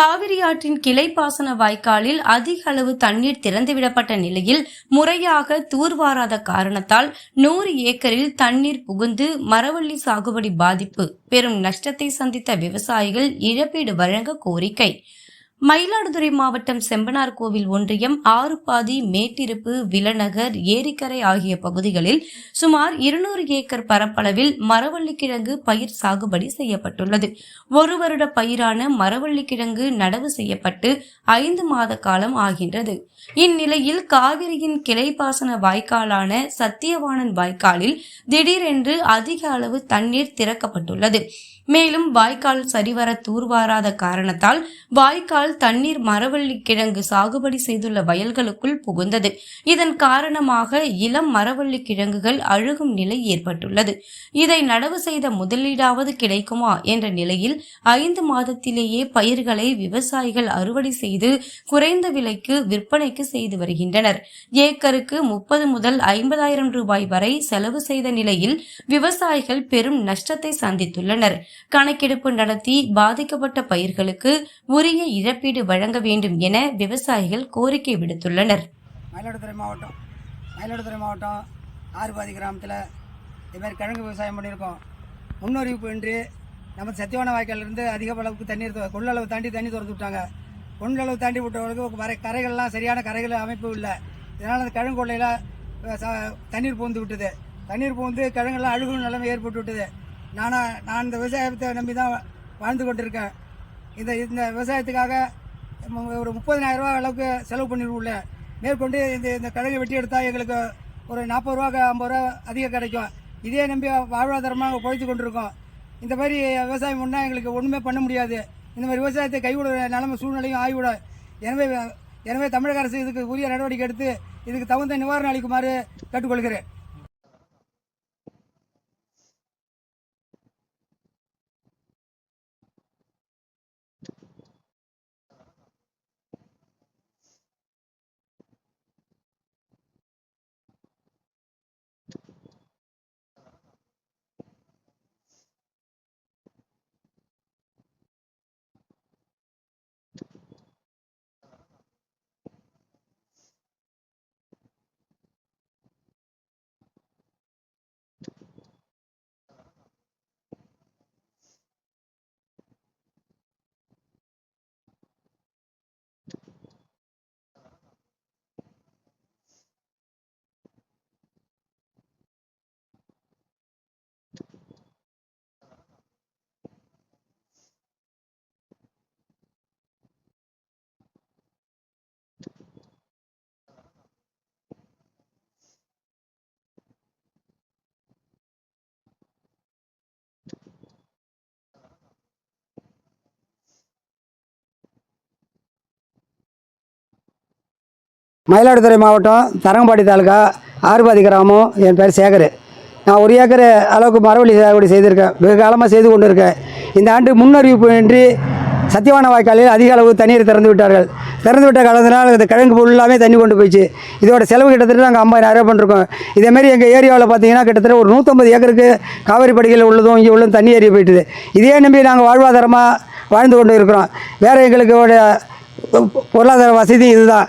காவிரி ஆற்றின் கிளைப்பாசன வாய்க்காலில் அதிக அளவு தண்ணீர் திறந்துவிடப்பட்ட நிலையில் முறையாக தூர்வாராத காரணத்தால் நூறு ஏக்கரில் தண்ணீர் புகுந்து மரவள்ளி சாகுபடி பாதிப்பு. பெரும் நஷ்டத்தை சந்தித்த விவசாயிகள் இழப்பீடு வழங்க கோரிக்கை. மயிலாடுதுறை மாவட்டம் செம்பனார் கோவில் ஒன்றியம் ஆறுபாதி மேட்டிருப்பு விலநகர் ஏரிக்கரை ஆகிய பகுதிகளில் சுமார் இருநூறு ஏக்கர் பரப்பளவில் மரவள்ளிக்கிழங்கு பயிர் சாகுபடி செய்யப்பட்டுள்ளது. ஒரு வருட பயிரான மரவள்ளிக்கிழங்கு நடவு செய்யப்பட்டு ஐந்து மாத காலம் ஆகின்றது. இந்நிலையில் காவிரியின் கிளைப்பாசன வாய்க்காலான சத்தியவாணன் வாய்க்காலில் திடீரென்று அதிக அளவு தண்ணீர் திறக்கப்பட்டுள்ளது. மேலும் வாய்க்கால் சரிவர தூர்வாராத காரணத்தால் வாய்க்கால் தண்ணீர் மரவள்ளி கிழங்கு சாகுபடி செய்துள்ள வயல்களுக்குள் புகுந்தது. இதன் காரணமாக இளம் மரவள்ளி கிழங்குகள் அழுகும் நிலை ஏற்பட்டுள்ளது. இதை நடவு செய்த முதலீடாவது கிடைக்குமா என்ற நிலையில் ஐந்து மாதத்திலேயே பயிர்களை விவசாயிகள் அறுவடை செய்து குறைந்த விலைக்கு விற்பனைக்கு செய்து வருகின்றனர். ஏக்கருக்கு முப்பது முதல் ஐம்பதாயிரம் ரூபாய் வரை செலவு செய்த நிலையில் விவசாயிகள் பெரும் நஷ்டத்தை சந்தித்துள்ளனர். கணக்கெடுப்பு நடத்தி பாதிக்கப்பட்ட பயிர்களுக்கு உரிய இழப்பீடு வழங்க வேண்டும் என விவசாயிகள் கோரிக்கை விடுத்துள்ளனர். மயிலாடுதுறை மாவட்டம் மயிலாடுதுறை மாவட்டம் ஆறுபாதி கிராமத்தில் இதுமாதிரி கிழங்கு விவசாயம் பண்ணியிருக்கோம். முன்னறிவிப்பு இன்றி நம்ம சத்தியவான வாய்க்காலிருந்து அதிக அளவுக்கு தண்ணீர் கொள்ளளவு தாண்டி தண்ணி திறந்து விட்டாங்க. கொள்ளளவு தாண்டி விட்டவங்களுக்கு வரை கரைகள்லாம் சரியான கரைகள் அமைப்பு இல்லை. இதனால் அந்த கிழங்கு கொள்ளையில் தண்ணீர் பூந்து விட்டது. தண்ணீர் பூந்து கிழங்கெல்லாம் அழுகும் நிலைமை ஏற்பட்டு விட்டது. நானா நான் இந்த விவசாயத்தை நம்பி தான் வாழ்ந்து கொண்டிருக்கேன். இந்த இந்த விவசாயத்துக்காக ஒரு முப்பதினாயிரம் ரூபா அளவுக்கு செலவு பண்ணிடுவோம்ல மேற்கொண்டு இந்த இந்த கிழங்கு வெட்டி எடுத்தால் எங்களுக்கு ஒரு நாற்பது ரூபா ஐம்பது ரூபா அதிகம் கிடைக்கும். இதே நம்பி வாழ்வாதாரமாக பொழைத்து கொண்டிருக்கோம். இந்த மாதிரி விவசாயம் பண்ணால் எங்களுக்கு ஒன்றுமே பண்ண முடியாது. இந்த மாதிரி விவசாயத்தை கைவிட நிலைமை சூழ்நிலையும் ஆகிவிடும் எனவே எனவே தமிழக அரசு இதுக்கு உரிய நடவடிக்கை எடுத்து இதுக்கு தகுந்த நிவாரணம் அளிக்குமாறு கேட்டுக்கொள்கிறேன். மயிலாடுதுறை மாவட்டம் தரங்கம்பாடி தாலுகா ஆறுபாதி கிராமம். என் பேர் சேகர். நான் ஒரு ஏக்கர் அளவுக்கு மரவள்ளி சாகுபடி செய்திருக்கேன். வெகு காலமாக செய்து கொண்டு இருக்கேன் இந்த ஆண்டு முன்னறிவிப்பு இன்றி சத்தியவான வாய்க்காலில் அதிக அளவு தண்ணீர் திறந்து விட்டார்கள். திறந்து விட்ட காலத்தினால் இந்த கிழங்கு ஃபுல்லாமே தண்ணி கொண்டு போயிடுச்சு. இதோட செலவு கிட்டத்தட்ட நாங்கள் ஐம்பதாயிரம் பண்ணிருக்கோம். இதேமாரி எங்கள் ஏரியாவில் பார்த்தீங்கன்னா கிட்டத்தட்ட ஒரு நூற்றம்பது ஏக்கருக்கு காவிரி படுகையில் உள்ளதும் இங்கே உள்ளதும் தண்ணி ஏறி போயிட்டுது. இதே நம்பி நாங்கள் வாழ்வாதாரமாக வாழ்ந்து கொண்டு இருக்கிறோம். வேறு எங்களுக்கு பொருளாதார வசதி இதுதான்.